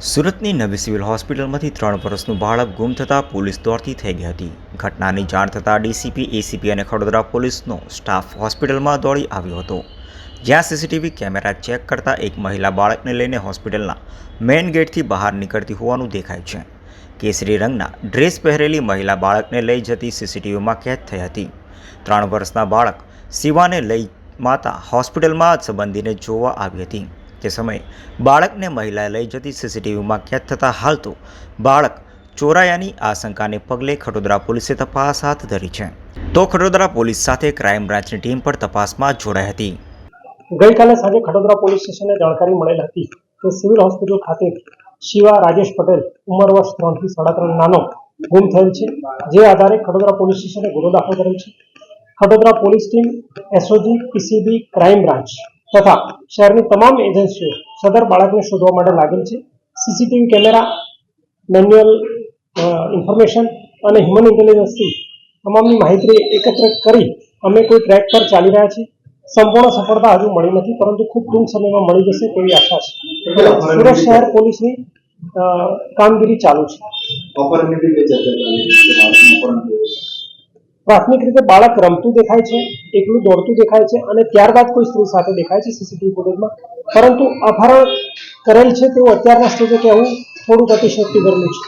સુરતની નવી સિવિલ હોસ્પિટલમાંથી ત્રણ વર્ષનું બાળક ગુમ થતાં પોલીસ દોડતી થઈ ગઈ હતી. ઘટનાની જાણ થતાં ડીસીપી, એસીપી અને ખડોદરા પોલીસનો સ્ટાફ હોસ્પિટલમાં દોડી આવ્યો હતો. જ્યાં સીસીટીવી કેમેરા ચેક કરતા એક મહિલા બાળકને લઈને હોસ્પિટલના મેઇન ગેટથી બહાર નીકળતી હોવાનું દેખાય છે. કેસરી રંગના ડ્રેસ પહેરેલી મહિલા બાળકને લઈ જતી સીસીટીવીમાં કેદ થઈ હતી. ત્રણ વર્ષના બાળક શિવાને લઈ માતા હોસ્પિટલમાં સંબંધીને જોવા આવી હતી. તે સમયે બાળકને મહિલાએ લઈ જતી સીસીટીવીમાં કેદ થતાં તો બાળક ચોરાયાની આશંકાને પગલે ખડોદરા પોલીસે તપાસ હાથ ધરી છે. તો ખડોદરા પોલીસ સાથે ક્રાઇમ બ્રાન્ચની ટીમ પણ તપાસમાં જોડાઈ હતી. ગઈકાલે સાંજે ખડોદરા પોલીસ સ્ટેશને જાણકારી મળેલ હતી કે સિવિલ હોસ્પિટલ ખાતે શિવા રાજેશ પટેલ ઉંમર વર્ષ ત્રણથી સાડા ત્રણ નાનો ગુમ થયેલ છે, જે આધારે ખડોદરા પોલીસ સ્ટેશને ગુનો દાખલ કરેલ છે. Vadodara police team SOG, PCB, crime branch તથા શહેરની તમામ એજન્સીઓ સદર બાળકને શોધવા માટે લાગેલ છે. સીસીટીવી કેમેરા, મેન્યુઅલ ઇન્ફોર્મેશન અને હ્યુમન ઇન્ટેલિજન્સથી તમામની માહિતી એકત્ર કરી અમે કોઈ ટ્રેક પર ચાલી રહ્યા છીએ. સંપૂર્ણ સફળતા હજુ મળી નથી, પરંતુ ખૂબ ટૂંક સમયમાં મળી જશે તેવી આશા છે. સુરત શહેર પોલીસની કામગીરી ચાલુ છે. પ્રાથમિક રીતે બાળક રમતું દેખાય છે, એકલું દોડતું દેખાય છે અને ત્યારબાદ કોઈ સ્ત્રી સાથે દેખાય છે સીસીટીવી ફૂટેજમાં પરંતુ અપહરણ કરેલ છે તેવું અત્યારના સ્ટેજે કહેવું થોડુંક અતિશયોક્તિ કરેલું છે.